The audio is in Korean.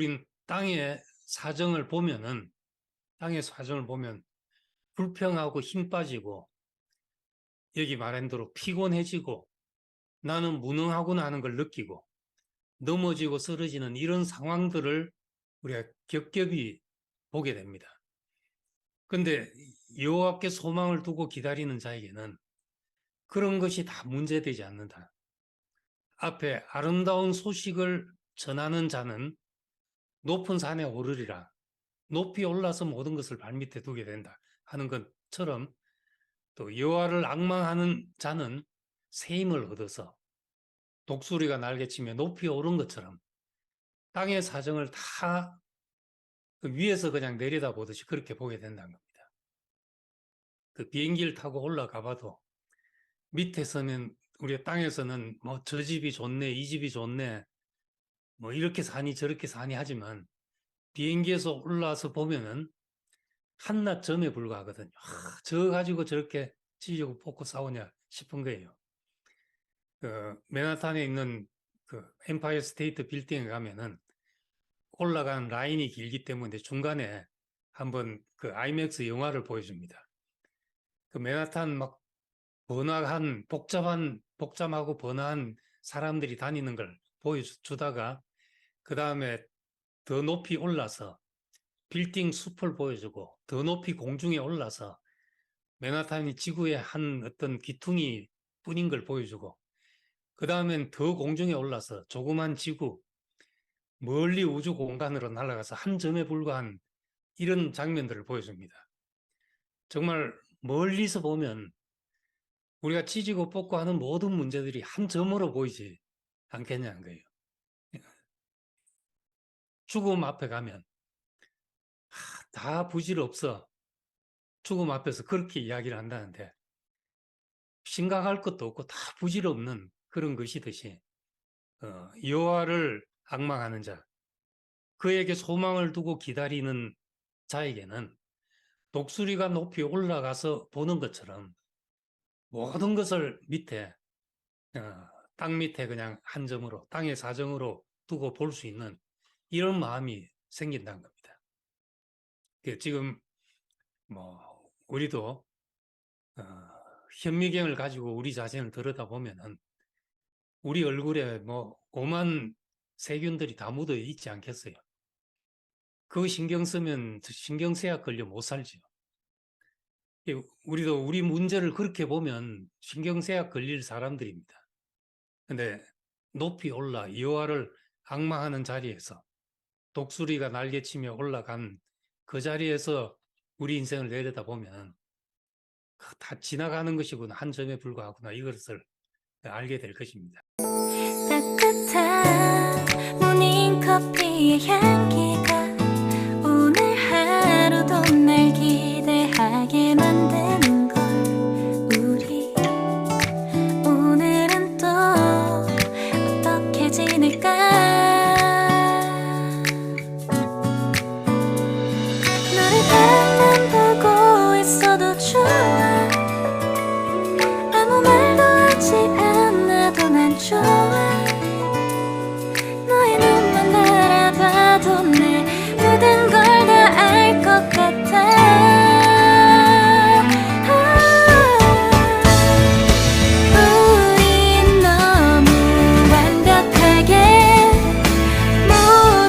우린 땅의 사정을 보면은 땅의 사정을 보면 불평하고 힘 빠지고 여기 말한 대로 피곤해지고 나는 무능하구나 하는 걸 느끼고 넘어지고 쓰러지는 이런 상황들을 우리가 겹겹이 보게 됩니다. 근데 여호와께 소망을 두고 기다리는 자에게는 그런 것이 다 문제되지 않는다. 앞에 아름다운 소식을 전하는 자는 높은 산에 오르리라. 높이 올라서 모든 것을 발밑에 두게 된다 하는 것처럼 또 여호와를 악망하는 자는 새 힘을 얻어서 독수리가 날개치며 높이 오른 것처럼 땅의 사정을 다 그 위에서 그냥 내려다 보듯이 그렇게 보게 된다는 겁니다. 그 비행기를 타고 올라가 봐도 밑에서는 우리 땅에서는 뭐 저 집이 좋네, 이 집이 좋네, 뭐 이렇게 사니 저렇게 사니 하지만 비행기에서 올라와서 보면은 한낱 점에 불과하거든요. 아, 저 가지고 저렇게 찢고 뽑고 싸우냐 싶은 거예요. 그 맨하탄에 있는 그 엠파이어 스테이트 빌딩에 가면은 올라가는 라인이 길기 때문에 중간에 한번 그 아이맥스 영화를 보여줍니다. 그 맨하탄 막 번화한 복잡한 복잡하고 번화한 사람들이 다니는 걸 보여주다가 그 다음에 더 높이 올라서 빌딩 숲을 보여주고 더 높이 공중에 올라서 맨하탄이 지구의 한 어떤 기퉁이 뿐인 걸 보여주고 그 다음엔 더 공중에 올라서 조그만 지구 멀리 우주 공간으로 날아가서 한 점에 불과한 이런 장면들을 보여줍니다. 정말 멀리서 보면 우리가 찢고 뽑고 하는 모든 문제들이 한 점으로 보이지 않겠냐는 거예요. 죽음 앞에 가면 하, 다 부질없어. 죽음 앞에서 그렇게 이야기를 한다는데 심각할 것도 없고 다 부질없는 그런 것이듯이 어, 여호와를 악망하는 자, 그에게 소망을 두고 기다리는 자에게는 독수리가 높이 올라가서 보는 것처럼 모든 것을 밑에 어, 땅 밑에 그냥 한 점으로 땅의 사정으로 두고 볼 수 있는 이런 마음이 생긴다는 겁니다. 그 지금 뭐 우리도 어, 현미경을 가지고 우리 자신을 들여다 보면은 우리 얼굴에 뭐 오만 세균들이 다 묻어 있지 않겠어요? 그 신경 쓰면 신경쇠약 걸려 못. 예, 우리도 우리 문제를 그렇게 보면 신경쇠약 걸릴 사람들입니다. 근데 높이 올라 여호와를 악망하는 자리에서 독수리가 날개치며 올라간 그 자리에서 우리 인생을 내려다 보면 그다 지나가는 것이구나 한 점에 불과하구나 이것을 알게 될 것입니다. 따뜻한 모닝 커피의 향기